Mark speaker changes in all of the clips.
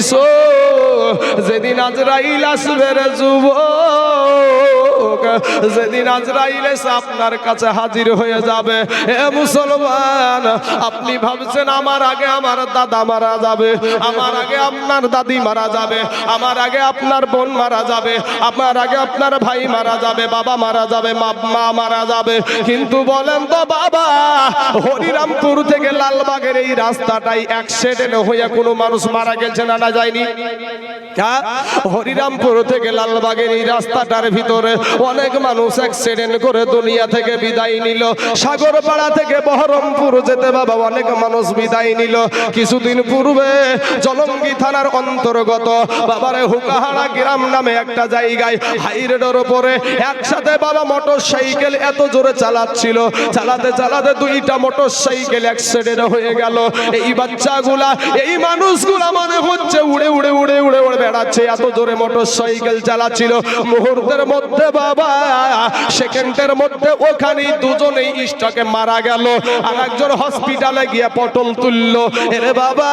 Speaker 1: আইসো যেদিন আজরাইল আসবে রে যুবক যেদিন আজরাইল এসে আপনার কাছে হাজির হয়ে যাবে, এ মুসলমান, আপনি ভাবছেন আমার আগে আমার দাদা মারা যাবে, আমার আগে আপনার দাদি মারা যাবে, আমার আগে আপনার বোন মারা যাবে, আমার আগে আপনার ভাই মারা যাবে, বাবা মারা যাবে, মা মা মারা যাবে কিন্তু বলেন তো বাবা, হরিরামপুর থেকে লালবাগের এই রাস্তাটাই অ্যাক্সিডেন্ট হয়ে কোনো মানুষ মারা গেছে না না যায়নি হ্যাঁ? হরিরামপুর থেকে লালবাগের এই রাস্তাটার ভিতরে অনেক মানুষ অ্যাক্সিডেন্ট করে দুনিয়া থেকে বিদায় নিল। সাগরপাড়া থেকে বহরমপুর যেতে বাবা অনেক মানুষ বিদায় নিল। কিছুদিন পূর্বে জলঙ্গি থানার অন্তর্গত বাবারে হুকাহাড়া গ্রাম নামে একটা জায়গায় হাই রোডের উপরে একসাথে বাবা মোটর সাইকেল এত জোরে চালাচ্ছিল। চালাতে চালাতে দুইটা মোটর সাইকেল অ্যাক্সিডেন্ট হয়ে গেল। এই বাচ্চাগুলা, এই মানুষগুলা মনে হচ্ছে উড়ে উড়ে উড়ে উড়ে উড়ে বেড়াচ্ছে। এত জোরে মোটর সাইকেল চালাচ্ছিল। মুহূর্তের মধ্যে বাবা। সেকেন্ডের মধ্যে ওখানেই দুজনেই স্টকে মারা গেল। আর একজন হসপিটালে গিয়ে পটল তুললো। এরে বাবা।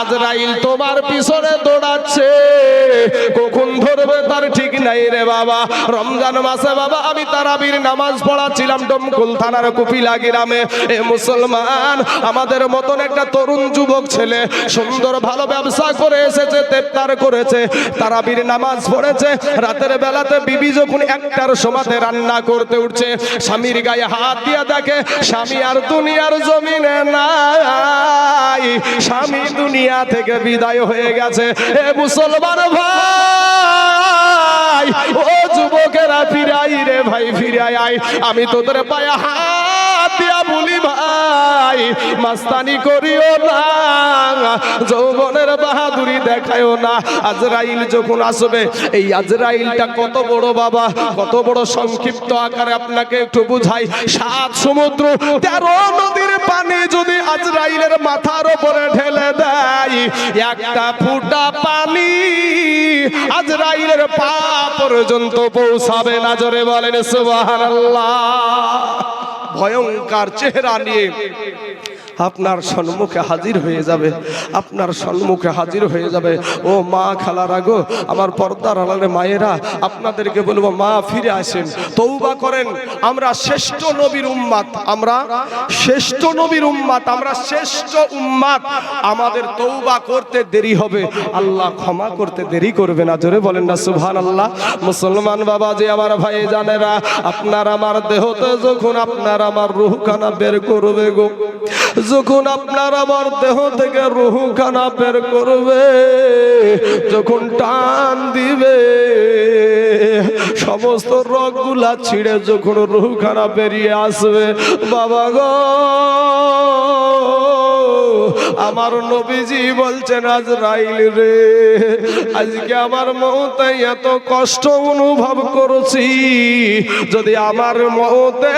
Speaker 1: আজরাইল তোমার পিছনে দৌড়াচ্ছে। কখন ধরবে তার ঠিক নাই রে বাবা। রমজান মাসে বাবা, আমি তারাবির নামাজ পড়াছিলাম ডমকুল থানার কুপিলা গ্রামে। এ মুসলমান, আমাদের মতন একটা তরুণ যুবক ছেলে সুন্দর ভালো ব্যবসা করে এসেছে, তেপ্তার করেছে, তারাবির নামাজ পড়েছে। রাতের বেলাতে বিবি যখন একটার সমাতে রান্না করতে উঠছে, স্বামীর গায়ে হাত দিয়া দেখে, স্বামী আর দুনিয়ার জমিনে নাই। স্বামী দুনিয়া থেকে বিদায় হয়ে গেছে। এ মুসলমান ভাই, ও যুবকেরা ফিরাই রে ভাই, ফিরাই। আয় আমি তোদের পায়ে হাত দিয়া বলি ভাই, মাস্তানি করিও না, যৌবনের বাহাদুরি দেখায়ও না। আজরাইল যখন আসবে, এই আজরাইলটা কত বড় বাবা, কত বড় সংক্ষিপ্ত আকারে আপনাকে একটু বুঝাই। সাত সমুদ্র, তেরো নদীর পানি যদি আজরাইলের মাথার উপরে ঢেলে দেয়। একটা ফুটা পানি আজরাইলের পা পর্যন্ত পৌঁছাবে না, জোরে বলেন সুবহানাল্লাহ। ভয়ঙ্কর চেহারা নিয়ে আপনার সম্মুখে হাজির হয়ে যাবে। আপনার সম্মুখে হাজির হয়ে যাবে। ও মা খালারা গো, আমার পর্দার আলালে মায়েরা, আপনাদেরকে বলব, মা ফিরে আসেন তৌবা করেন। আমরা শ্রেষ্ঠ নবীর উম্মাত। আমরা শ্রেষ্ঠ নবীর উম্মাত। আমরা শ্রেষ্ঠ উম্মাত। আমাদের তৌবা করতে দেরি হবে। আল্লাহ ক্ষমা করতে দেরি করবে না। জোরে বলেন না সুবহান আল্লাহ মুসলমান বাবা, যে আমার ভাই জানেরা, আপনার আমার দেহতে যখন আপনার আমার রুহখানা বের করবে গো যখন আপনার আমার দেহ থেকে রুহু খানা বের করবে, যখন টান দিবে, সমস্ত রগগুলা ছিঁড়ে যখন রুহু খানা বেরিয়ে আসবে, বাবা গো! আমার নবীজি বলছেন আজ রাইল রে, আজকে আমার মতে এত কষ্ট অনুভব করছি। যদি আমার মতে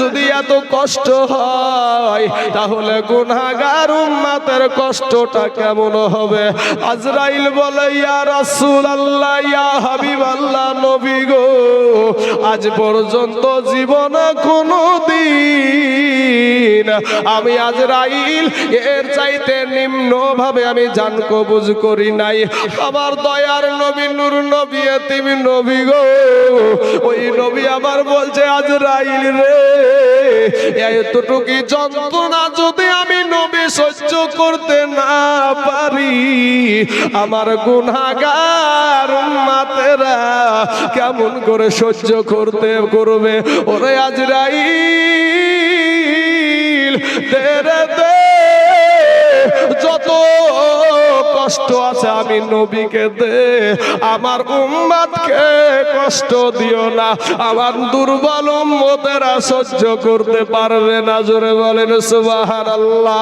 Speaker 1: যদি এত কষ্ট হয়, তাহলে গুনাগার উম্মাতের কষ্টটা কেমন হবে? আজরাইল বলে, ইয়া রাসূল ইয়া আল্লাহ নবী গো, আজ পর্যন্ত জীবনে কোনো দিন আমি আজরাইল এর চাইতে নিম্ন ভাবে আমি জান কবুজ করি নাই। আমার দয়ার নবী, নূর নবী তুমি নবী গো। ওই নবী আবার বলছে আজ রাইল রে, এতটুকু যন্ত্রণা যদি আমি নবী সহ্য করতে না পারি, আমার গুনাগার মাতেরা কেমন করে সহ্য করতে করবে? ওরে আজরাইল, তেরে Oh, কষ্ট আছে, আমি নবীকে দে। আমার উম্মাদকে কষ্ট দিও না। আমার দুর্বল উম্মতেরা সহ্য করতে পারবে না। জোরে বলেন, সুবহানাল্লাহ।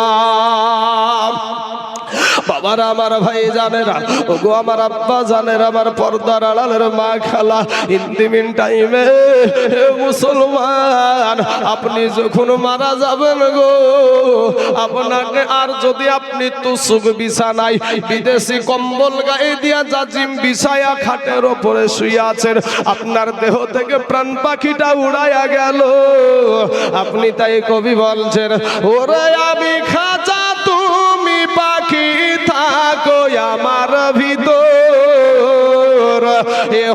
Speaker 1: বাবার, আমার ভাই জানেরা, ওগো আমার আব্বা জানেন আমার পর্দার আড়ালের মা খালা ইন্দিমিন টাইমে মুসলমান, আপনি যখন মারা যাবেন গো, আপনাকে আর যদি আপনি তুসুক বিছানায় যাইতেছি কম্বল গায়ে দিয়া জাজিম বিছায়া খাটের ওপরে শুয়ে আছেন। আপনার দেহ থেকে প্রাণ পাখিটা উড়াইয়া গেল। আপনি তাই কবি বলছেন, ওরে আমি খাজা, তুমি পাখি, থাকো আমার ভিতর।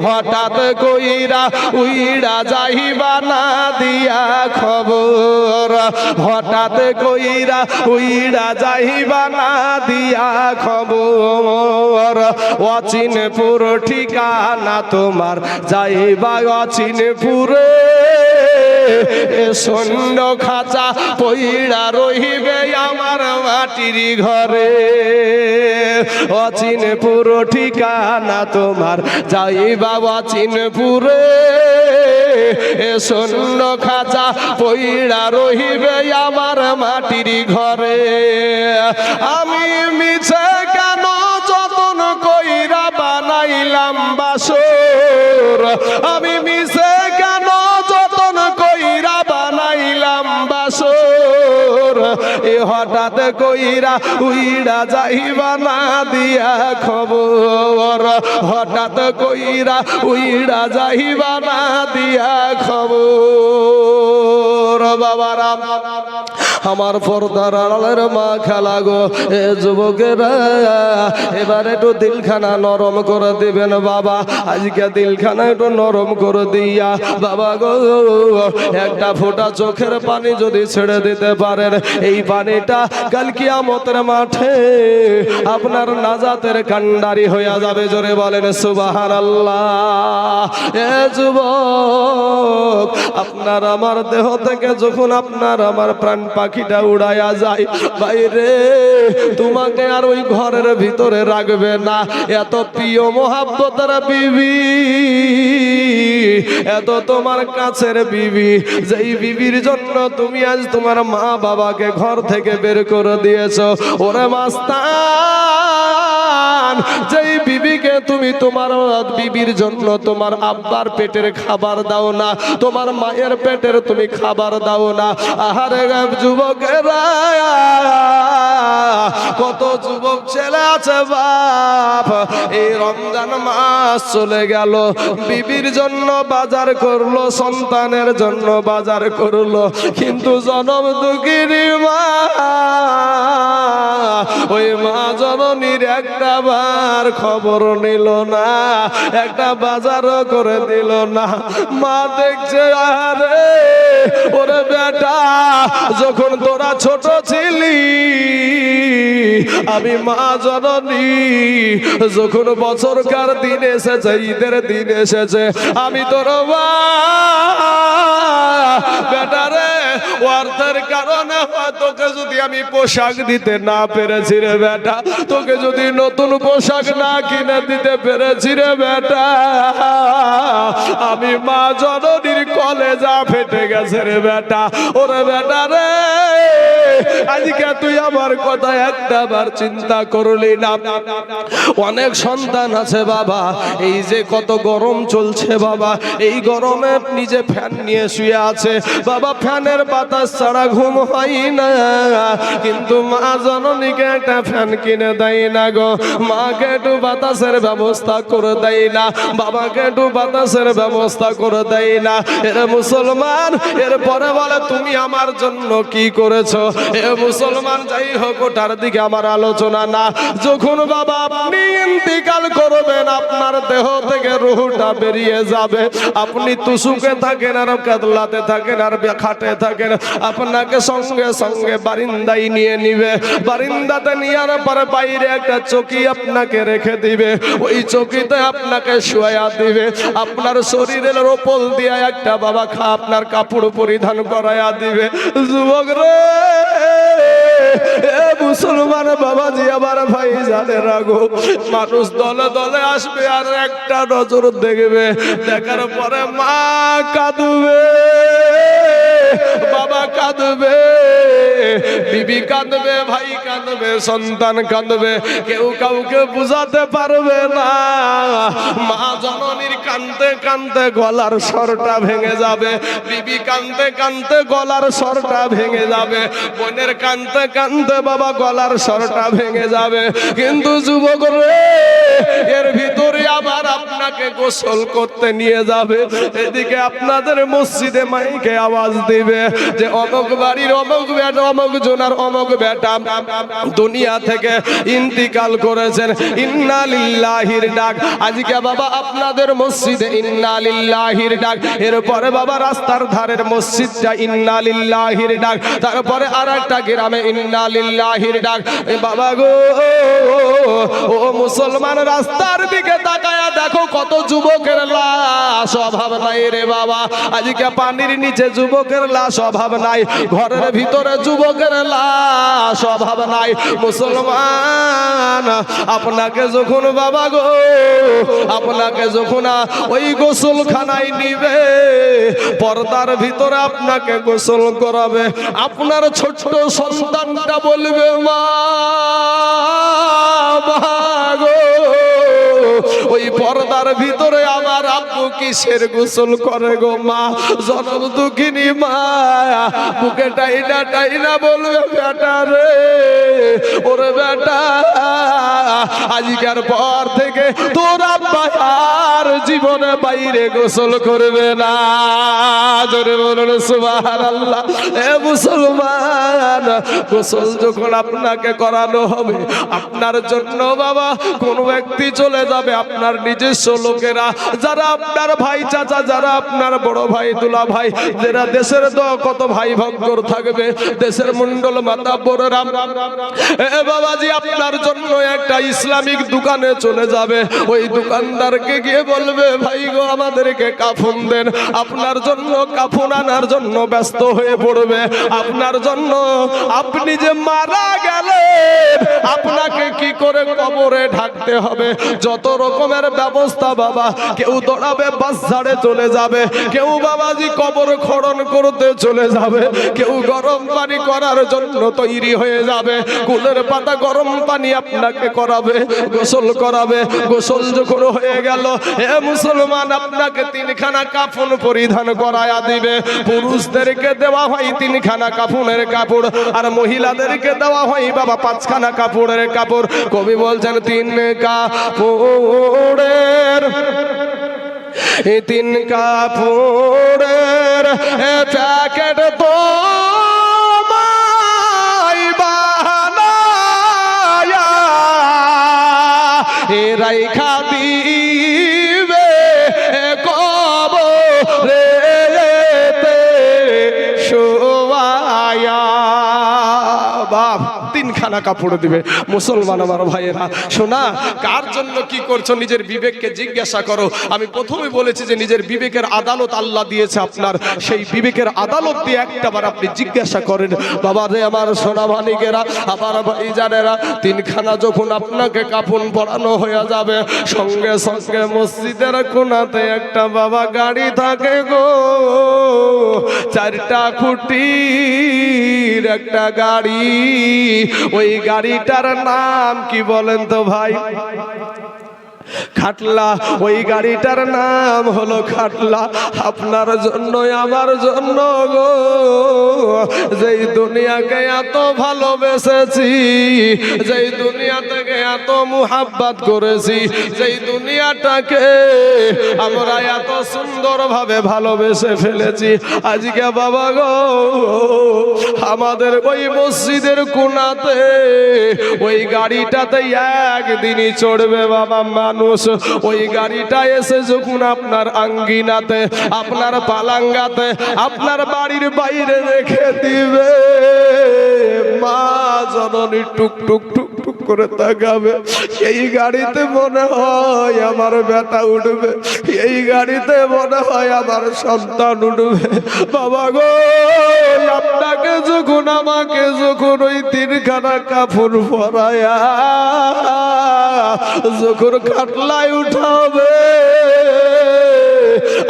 Speaker 1: হঠাৎ কইরা উইড়া যাইবা না দিয়া খবর। হঠাৎ কইরা উইড়া যাইবা না দিয়া খবর। অচিনপুর ঠিকানা তোমার যাইবা অচিনপুরে। সৈন্য খাঁচা পইড়া রহিবে আমার মাটির ঘরে। অচিনপুর ঠিকানা তোমার। যাইবা অচিনপুরে এ সৈন্য খাঁচা পইড়া রহিবে আমার মাটির ঘরে। আমি মিছে কেন যতন কইরা বানাইলাম বাসর? আমি মিছে হঠাৎ কইরা উইড়া যাইবা না দিয়া খবর। হঠাৎ কইরা উইড়া যাইবা না দিয়া খবর। বাবারাম আমার পর্দার আড়ালের মা খেলা গো, এ যুবকেরা, এবার একটু দিলখানা নরম করে দিবেন বাবা। আজকে দিলখানা একটু নরম করে দিয়া, বাবা গো, একটা ফোঁটা চোখের পানি যদি ছেড়ে দিতে পারেন, এই পানিটা কাল কিয়ামতের মাঠে আপনার নাজাতের কান্ডারি হইয়া যাবে, জোরে বলেন সুবাহার আল্লাহ এ যুবক, আপনার আমার দেহ থেকে যখন আপনার আমার প্রাণ পাখিটা উড়াইয়া যায়। বাইরে, তোমাকে আর ওই ঘরের ভিতরে রাখবে না। এত প্রিয় মোহাব্বতের বিবি, এত তোমার কাছের বিবি। যেই বিবির জন্য তুমি আজ তোমার মা বাবাকে ঘর থেকে বের করে দিয়েছ, ওরে মাস্তান যেই বিবিকে তুমি তোমার বিবির জন্য তোমার আব্বার পেটের খাবার দাও না, তোমার মায়ের পেটের তুমি খাবার দাও না। আহারে যুবকেরা, কত যুবক ছেলে আছে বাপ, এই রমজান মাস চলে গেল, বিবির জন্য বাজার করল, সন্তানের জন্য বাজার করল, কিন্তু জনম দুঃখিনী মা, ওই মা জননীর একটা বার খবর নিল না, একটা বাজারও করে দিল না। মা দেখছে, আরে, ওরে বেটা, যখন তোরা ছোট ছিলি, আমি মা জননী, যখন বছরকার দিন এসেছে, ঈদের দিন এসেছে, আমি তোর মা। বেটারে অর্থের কারণে তোকে যদি আমি পোশাক দিতে না পেরেছি রে বেটা, তোকে যদি নতুন পোশাক না কিনে দিতে পেরেছি রে বেটা। আমি মা জননীর কলেজা ফেটে গেছে রে বেটা। ওরে বেটা রে। আজকে তুই আমার কথা একটা বার চিন্তা করলি না। অনেক সন্তান আছে বাবা, এই যে কত গরম চলছে বাবা, এই গরমে নিজে ফ্যান নিয়ে শুয়ে আছে। বাবা, ফ্যানের বাতাস ছাড়া ঘুম হয় না। কিন্তু মা জননীকে একটা ফ্যান কিনে দেয় না গো। মাকে একটু বাতাসের ব্যবস্থা করে দেয় না। বাবাকে একটু বাতাসের ব্যবস্থা করে দেয় না। এর মুসলমান, এরপরে বলে, তুমি আমার জন্য কি করেছ? মুসলমান, যাই হোক, ওটার দিকে আমার আলোচনা না। যখন বাবা আপনি ইন্তিকাল করবেন, আপনার দেহ থেকে রুহটা বেরিয়ে যাবে। আপনি তুসুকে থাকেন আর কাতলাতে থাকেন আর খাটে থাকেন। আপনাকে সঙ্গে সঙ্গে বারিন্দায় নিয়ে নিবে। বারিন্দাতে নেওয়ার পরে বাইরে একটা চকি আপনাকে রেখে দিবে। ওই চকিতে আপনাকে শুয়া দিবে। আপনার শরীরের ওপল দিয়ে একটা বাবা খা, আপনার কাপড় পরিধান করাইয়া দিবে। যুবক রে! মুসলমান বাবাজি আমার ভাই জানে রাগো মানুষ দলে দলে আসবে আর একটা নজর দেখবে। দেখার পরে মা কাঁদবে। বাবা কাঁদবে। বিবি কাঁদবে, ভাই কাঁদবে, সন্তান কাঁদবে, কেউ কাউকে বুঝাতে পারবে না। মা জননীর কানতে কানতে গলার স্বরটা ভেঙে যাবে। বিবি কানতে কানতে গলার স্বরটা ভেঙে যাবে। বোনের কানতে কানতে বাবা গলার স্বরটা ভেঙে যাবে। কিন্তু যুবক রে, এর ভিতরে আবার আপনাকে গোসল করতে নিয়ে যাবে। এদিকে আপনাদের মসজিদে মাইকে আওয়াজ দিবে যে, অমক বাড়ির অমক বেটা অমক জোনার, অমক বেটা দুনিয়া থেকে ইন্তিকাল করেছেন। ইন্না লিল্লাহির ডাক। আজকে বাবা আপনাদের মসজিদে ইন্না লিল্লাহির ডাক। এরপরে বাবা রাস্তার ধারের মসজিদটা ইন্না লিল্লাহির ডাক। তারপরে আর একটা গ্রামে ইন্না লিল্লাহির ডাক বাবা গো, ও মুসলমান, রাস্তার দিকে তাকায়া দেখো কত যুবকের লাশ। অভাব নাই রে বাবা। আজকে পানির নিচে যুবকের লাশ, অভাব নাই। ঘরের ভিতরে যুবকের লাশ অভাব নাই। মুসলমান, আপনাকে যখন বাবা গো, আপনাকে যখন ওই গোসলখানায় নিবে, পর্দার ভিতরে আপনাকে গোসল করাবে। আপনার ছোট্ট সন্তানটা বলবে, মা ওই পর্দার ভিতরে আমার আব্বু কিসের গোসল করে গো মা? জনম দুঃখিনী মা। বুকে টাইনা টাইনা বলবে, বেটা রে, ওরে বেটা, আজকের পর থেকে তোর আব্বা আর জীবনে বাইরে গোসল করবে না। জোরে সুবহানাল্লাহ। এ মুসলমান, গোসল যখন আপনাকে করানো হবে, আপনার জন্য বাবা, কোন ব্যক্তি চলে যাবে, আপনার নিজস্ব লোকেরা, যারা আপনার ভাই চাচা, যারা আপনার বড় ভাই, দুলা ভাই, যারা দেশের তো কত ভাই ভক্কর থাকবে, দেশের মন্ডল মাতা বড়রা এ বাবাজি, আপনার জন্য একটা ইসলামিক দোকানে চলে যাবে। ওই দোকানদারকে গিয়ে বলবে, ভাই গো, আমাদেরকে কাফন দেন। আপনার জন্য কাফন আনার জন্য ব্যস্ত হয়ে পড়বে। আপনার জন্য আপনি যে মারা গেলেন, আপনাকে কি করে কবরে ঢাকতে হবে? যত রকমের ব্যবস্থা বাবা। কেউ দৌড়াবে, বাস ঝাড়ে চলে যাবে। কেউ বাবাজি কবর খড়ন করতে চলে যাবে। কেউ গরম পানি করার জন্য তৈরি হয়ে যাবে। কুলের পাতা গরম পানি আপনাকে করাবে, গোসল করাবে। গোসল যখন হয়ে গেল, হে মুসলমান, আপনাকে তিনখানা কাফন পরিধান করায়া দিবে। পুরুষদেরকে দেওয়া হয় তিনখানা কাফনের কাপড়, আর মহিলাদেরকে দেওয়া হয় বাবা পাঁচখানা কাপড়ের কাপড়। কবি বলছেন, তিন কাপড়ের এ তিন কাপড়ের প্যাকেট তো কাপড় দিবে। মুসলমান আমার ভাইয়েরা, শোনা, কার জন্য কি করছ? নিজের বিবেককে জিজ্ঞাসা করো। আমি প্রথমে বলেছি যে নিজের বিবেকের আদালত আল্লাহ দিয়েছে আপনার। সেই বিবেকের আদালত দিয়ে একটাবার আপনি জিজ্ঞাসা করেন, বাবা রে আমার সোনা মানিকেরা আমার ভাই জানেরা তিনখানা যখন আপনাকে কাপন পরানো হয়ে যাবে, সঙ্গে সঙ্গে মসজিদের কোনাতে একটা বাবা গাড়ি থাকে গো। চারটা একটা গাড়ি। ওই গাড়িটার নাম কি বলেন তো ভাই? খাটলা, ওই গাড়িটার নাম হলো খাটলা। আপনার জন্য আমার জন্য গো। যেই দুনিয়াকে এত ভালোবেসেছি, যেই দুনিয়া থেকে এত মুহাব্বাত করেছি, যেই দুনিয়াটাকে আমরা এত সুন্দরভাবে ভালোবেসে ফেলেছি। আজকে বাবা গো, আমাদের ওই মসজিদের কোনাতে ওই গাড়িটাতে একদিনই চড়বে বাবা মানুষ, ওই গাড়িটা এসে যখন আপনার আঙ্গিনাতে, আপনার পালাঙ্গাতে, আপনার বাড়ির বাইরে রেখে দিবে, মা জননী টুক টুক টুক টুক করে তাকাবে। এই গাড়িতে মনে হয় আমার বেটা উঠবে। এই গাড়িতে মনে হয় আমার সন্তান উঠবে। বাবা গো আপনাকে যখন, আমাকে যখন ওই তিনখানা কাপড় পরায়া, যখন খাটলায় উঠাবে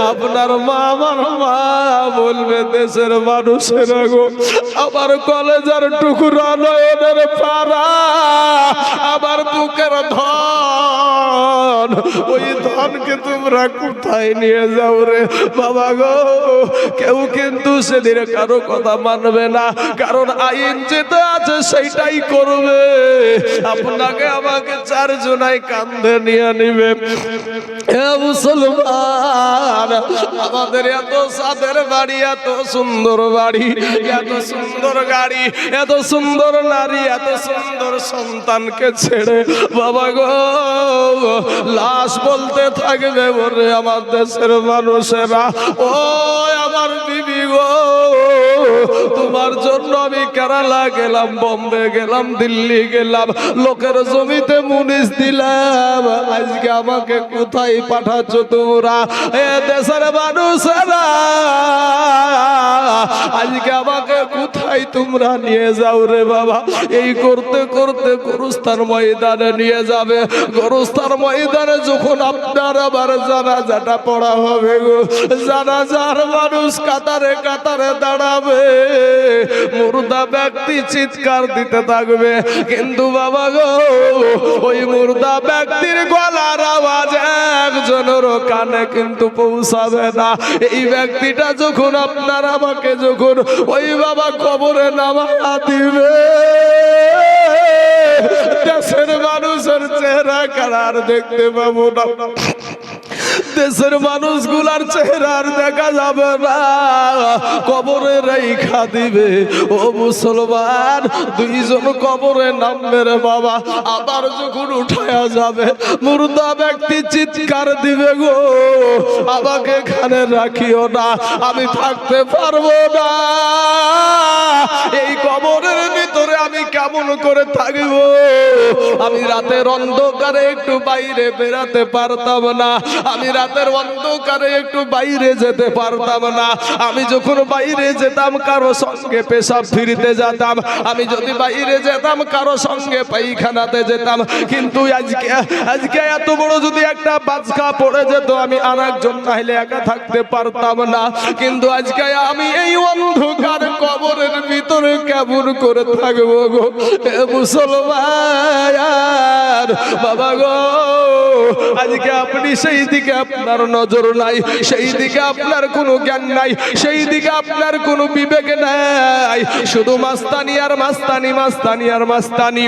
Speaker 1: আপনার মা আমার মা বলবে, দেশের মানুষের গো, আমার কলেজের টুকরা নয়নের পাড়া, আমার বুকের ধন, ওই ধনকে তোমরা কোথায় নিয়ে যাও রে? বাবা গো, কেউ কিন্তু সেদিন কারও কথা মানবে না, কারণ আইন যেটা আছে সেইটাই করবে। আপনাকে আমাকে চারজনাই কান্দে নিয়ে নিবে। এ মুসলমান আমাদের এত সাদের বাড়ি, এত সুন্দর বাড়ি, এত সুন্দর গাড়ি, এত সুন্দর নারী, এত সুন্দর সন্তানকে ছেড়ে বাবা গো, লাশ বলতে থাকবে বলে আমার দেশের মানুষেরা। ও আমার বিবি গো। তোমার জন্য আমি কেরালা গেলাম, বম্বে গেলাম, দিল্লি গেলাম, লোকের জমিতে মুনিশ দিলাম। আজকে আমাকে কোথায় পাঠাচ্ছ তোমরা? এ দেশের মানুষেরা, আজকে আমাকে কোথায় তোমরা নিয়ে যাও রে বাবা? এই করতে করতে গরুস্থান ময়দানে নিয়ে যাবে। গরুস্থান ময়দানে যখন আপনার আবার জানাজাটা পড়া হবে গো, জানাজার মানুষ কাতারে কাতারে দাঁড়াবে। মুর্দা ব্যক্তি চিৎকার দিতে থাকবে। কিন্তু বাবা গো, ওই মুর্দা ব্যক্তির গলার আওয়াজ একজনের কানে কিন্তু পৌঁছাবে না। এই ব্যক্তিটা যখন আপনার আমাকে যখন ওই বাবা কবরে নামা দিবে। দেশের মানুষের চেহারা কারার দেখতে পাবো না। দেশের মানুষগুলার চেহারা আর দেখা যাবে না। কবরে রেখা দিবে। ও মুসলমান, দুইজন কবরে নামবে রে বাবা। আবার যখন উঠায়া যাবে, মুর্দা ব্যক্তি চিৎকার দিবে গো। আমাকে এখানে রাখিও না, আমি থাকতে পারব না। এই কবরের কেমন করে থাকব? আমি রাতের অন্ধকারে একটু বাইরে বেরাতে পারতাম না। আমি রাতের অন্ধকারে একটু বাইরে যেতে পারতাম না। আমি যখন বাইরে যেতাম, কারও সঙ্গে পেশাব ফিরিতে যেতাম। আমি যদি বাইরে যেতাম, কারও সঙ্গে পাইখানাতে যেতাম। কিন্তু আজকে আজকে এত বড় যদি একটা বাজকা পড়ে যেত, আমি আর একজন চাইলে একা থাকতে পারতাম না। কিন্তু আজকে আমি এই অন্ধকার কবরের ভিতরে কেমন করে থাকব গো। মুসলমান বাবা গো, আজকে আপনি সেই দিকে আপনার নজর নাই, সেই দিকে আপনার কোনো জ্ঞান নাই, সেই দিকে আপনার কোনো বিবেক নাই। শুধু মাস্তানি আর মাস্তানি মাস্তানি আর মাস্তানি।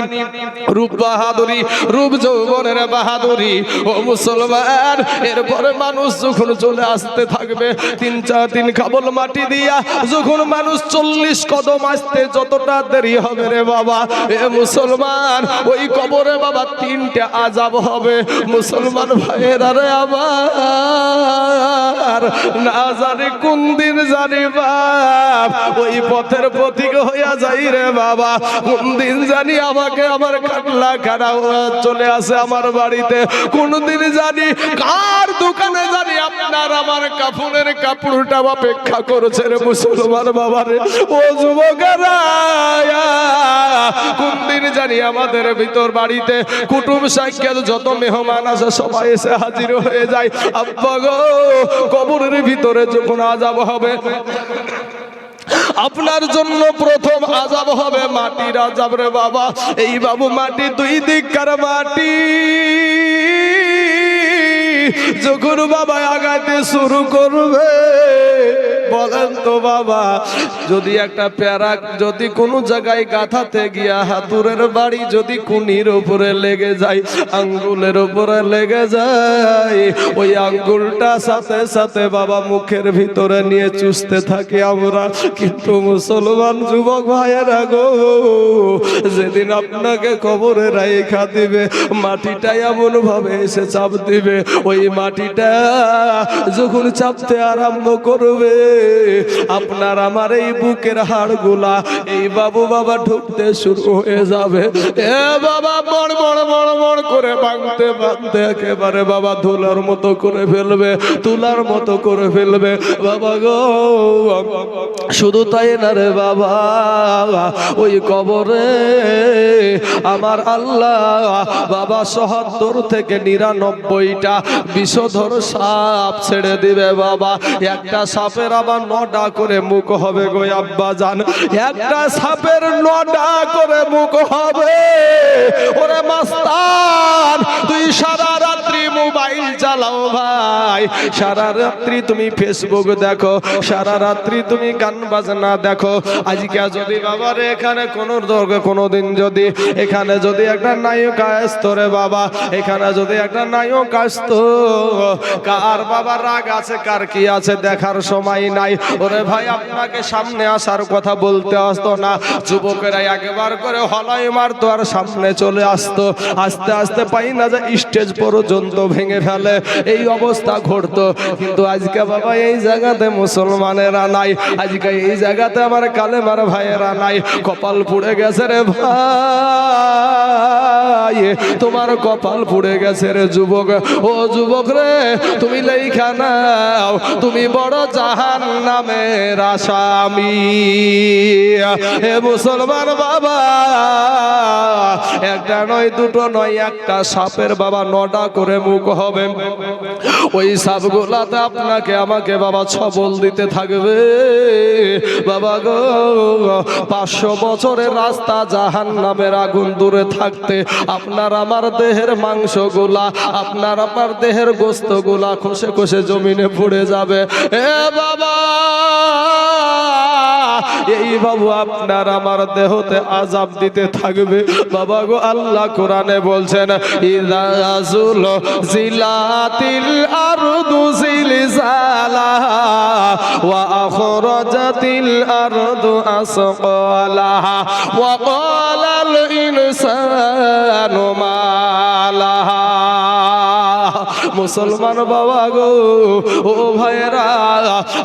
Speaker 1: রূপ বাহাদুরি, রূপ যৌবনের বাহাদুরি। ও মুসলমান, এরপরে মানুষ যখন চলে আসতে থাকবে, তিন চার দিন খাবল মাটি দিয়া, যখন মানুষ চল্লিশ কদম আসতে যতটা দেরি হবে রে বাবা এ মুসলমান, ওই কবরে বাবা তিনটে আজাব হবে। মুসলমান ভাইয়েরা রে আমার, না জানি কোন দিন জানি বাপ, ওই পথের প্রতীক হইয়া যাই রে বাবা। কোন দিন জানি আমাকে আমার কাটলা খাড়া চলে আসে আমার বাড়িতে। কোন দিন জানি কার দোকানে জানি আপনার আমার কাপড়ের কাপড়টা অপেক্ষা করেছে রে মুসলমান বাবারে ও যুবকেরা কোন দিন জানি আমাদের ভিতর বাড়িতে কুটুম সাইকেল যত মেহমান আছে সবাই এসে হাজির হয়ে যায়। আব্বা গো, কবরের ভিতরে যখন আজাব হবে, আপনার জন্য প্রথম আজাব হবে মাটির আজাব রে বাবা। এই বাবু মাটি দুই দিককার মাটি। যখন বাবা আগাতে শুরু করবে, বলেন তো বাবা, যদি একটা প্যারা যদি কোনো জায়গায় গাথাতে গিয়া হাতুরের বাড়ি যদি কুনির উপরে লেগে যায়, আঙ্গুলের উপরে লেগে যায়, ওই আঙ্গুলটা সাথে সাথে বাবা মুখের ভিতরে নিয়ে চুষতে থাকি আমরা। কিন্তু মুসলমান যুবক ভাইয়েরা গো, যেদিন আপনাকে কবরে রাইখা দিবে, মাটিটা এমন ভাবে এসে চাপ দিবে, ওই মাটিটা যখন চাপতে আরম্ভ করবে, আপনার আমার এই বুকের হাড়গুলা এই বাবু বাবা ঢুকতে শুরু হয়ে যাবে। এ বাবা, বড় বড় বড় বড় করে ভাঙতে ভাঙতে একেবারে বাবা ধুলার মতো করে ফেলবে, তুলার মতো করে ফেলবে। বাবা গো, শুধু তাই না রে বাবা, ওই কবরে আমার আল্লাহ বাবা সহাত্তর থেকে নিরানব্বইটা বিষধর সাপ ছেড়ে দিবে বাবা। একটা সাপের আবার নটা করে মুখ হবে গো আব্বা জান। একটা সাপের নটা করে মুখ হবে। ওরে মাস্তান, তুই সারা রাত্রি মোবাইল চালাও ভাই। সারা রাত্রি তুমি ফেসবুক দেখো, সারা রাত্রি তুমি গান বাজনা দেখো। আজকে যদি বাবার এখানে কোন কোনো দিন যদি, এখানে যদি একটা নায়ক আসতো রে বাবা, এখানে যদি একটা নায়ক আসতো কার বাবার রাগ আছে, কার কি আছে দেখার সময় নাই। ওরে ভাই, আপনাকে সামনে আসার কথা বলতে আসতো না। যুবকেরা একবার করে হলাই মারতো আর সামনে চলে আসতো। আস্তে আস্তে পাই না যে স্টেজ পর্যন্ত ভেঙে ফেলে। এই অবস্থা ঘটতো। কিন্তু আজকে বাবা, এই জায়গাতে মুসলমানেরা নাই। আজকে এই জায়গাতে আমার কালেমার ভাইয়েরা নাই। কপাল পুড়ে গেছে রে ভাই। তোমার কপাল পুড়ে গেছে রে যুবক। ও যুবক রে, তুমি লেখা নাও, তুমি বড় জাহান নামের আসামি হে মুসলমান বাবা, একটা নয়, দুটো নয়, একটা সাপের বাবা, নটা করে মুখ হবে। ওই সাপগুলাতে আপনাকে, আমাকে বাবা ছবল দিতে থাকবে। বাবা গো, পাঁচশো বছরের রাস্তা জাহান নামের আগুন দূরে থাকতে, আপনার আমার দেহের মাংসগুলা, আপনার আমার দেহের গোস্তগুলা খসে খসে জমিনে পড়ে যাবে। এ বাবা, এই বাবু আপনার আমার দেহতে আজাব দিতে থাকবে। বাবা গো, আল্লাহ কোরআনে বলছেন ইদাজুল জিলাতিল আরদু জিলজালাহা ওয়া আখরাজাতিল আরদু আসqalaha ওয়া ক্বালাল ইনসানু মা লাহা মুসলমান বাবা গো, ও ভাইয়েরা,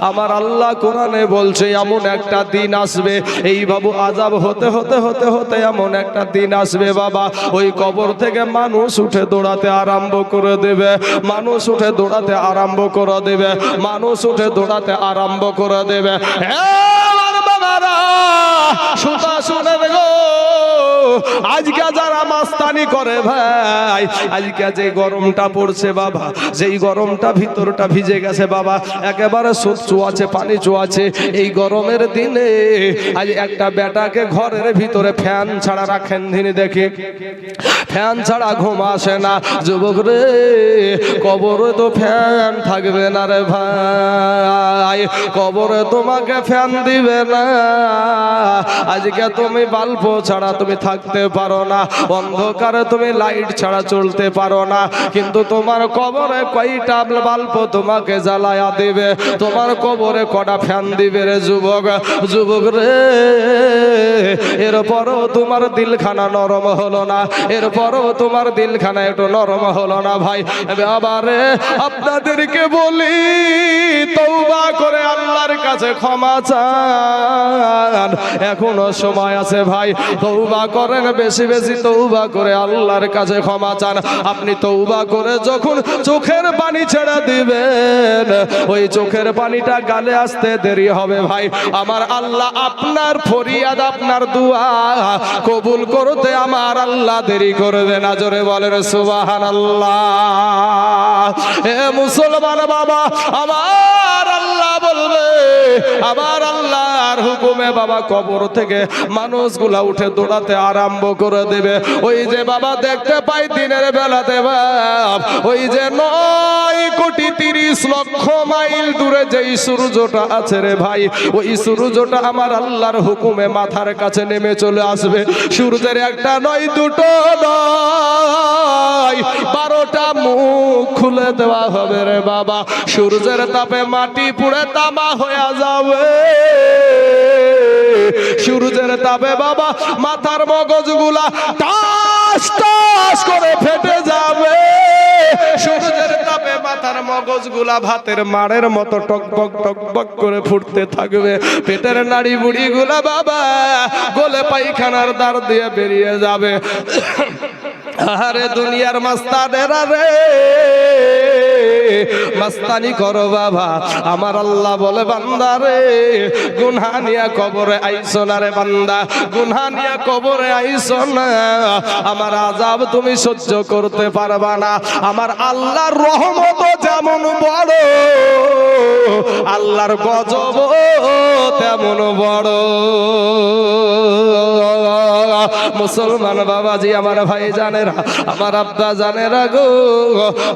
Speaker 1: আমার আল্লাহ কোরআনে বলছে, এমন একটা দিন আসবে, এই বাবু আজাব হতে হতে হতে হতে এমন একটা দিন আসবে বাবা, ওই কবর থেকে মানুষ উঠে দৌড়াতে আরম্ভ করে দেবে, মানুষ উঠে দৌড়াতে আরম্ভ করে দেবে, মানুষ উঠে দৌড়াতে আরম্ভ করে দেবে। সুতা শুনে আজকে যারা মাস্তানি করে ভাই, আজকে যে গরমটা পড়ছে বাবা, যেই গরমটা ভিতরটা ভিজে গেছে বাবা, একেবারে সুদ চুয়াছে, পানি চুয়াছে, এই গরমের দিনে আজ একটা বেটাকে ঘরের ভিতরে ফ্যান ছাড়া রাখেন দিনে দেখি। ফ্যান ছাড়া ঘুম আসে না, যুবক রে, কবরে তো ফ্যান থাকবে না রে ভাই, কবরে তোমাকে ফ্যান দিবে না। আজকে তুমি বাল্ব ছাড়া তুমি থাকতে পারো না। অন্ধকারে তুমি লাইট ছাড়া চলতে পারো না। কিন্তু তোমার কবরে কয়টা বাল্ব তোমাকে জ্বালায়া দিবে? তোমার কবরে কটা ফ্যান দিবে রে যুবক? যুবক রে, এরপরও তোমার দিলখানা নরম হলো না। এরপরও তোমার দিলখানা একটু নরম হলো না ভাই। আবারে আপনাদেরকে বলি তৌবা করে আল্লাহর কাছে ক্ষমা চান। এখনও সময় আছে ভাই তৌবা করেন, বেশি বেশি তৌবা করে আল্লাহর কাছে ক্ষমা চান। আপনি তৌবা করে যখন চোখের পানি ছেড়ে দিবেন, ওই চোখের পানিটা গালে আসতে দেরি হবে ভাই। আমার আল্লাহ আপনার ফরিয়াদ, আপনার দুয়া কবুল করতে আমার আল্লাহ দেরি করবে না। জোরে বলেন সুবাহান আল্লাহ হে মুসলমান বাবা, আমার বলবে, আমার আল্লাহর হুকুমে বাবা কবর থেকে মানুষগুলা উঠে দৌড়াতে আরম্ভ করে দেবে। ওই যে বাবা দেখতে পাই দিনের বেলাতে বাপ, ওই যে নয় কোটি তিরিশ লক্ষ মাইল দূরে যেই সূর্যটা আছে রে ভাই, ওই সূর্যটা আমার আল্লাহর হুকুমে মাথার কাছে নেমে চলে আসবে। সূর্যের একটা নয়, দুটো নয়, বারোটা মুখ খুলে দেওয়া হবে রে বাবা। সূর্যের তাপে মাটি পুড়ে তামা হয়ে যাবে। সূর্যের তাপে বাবা, মাথার মগজগুলা টাস টাস করে ফেটে যাবে। সূর্যের তাপে মাথার মগজগুলা ভাতের মাড়ের মতো টকবক টকবক করে ফুটতে থাকবে। পেটের নাড়ি বুড়ি গুলা বাবা, গোলে পায়খানার দ্বার দিয়ে বেরিয়ে যাবে। আরে দুনিয়ার মাস্তানেরা রে। মাস্তানি করো বাবা। আমার আল্লাহ বলে, বান্দা রে, গুনহা নিয়া কবরে আইসো না রে বান্দা, গুনহা নিয়া কবরে আইসো না। আমার আজাব তুমি সহ্য করতে পারবা না। আমার আল্লাহর রহমত যেমন বড়, আল্লাহর গজব তেমন বড়। মুসলমান বাবাজি, আমার ভাই জানেরা আমার আব্বা জানেরা গো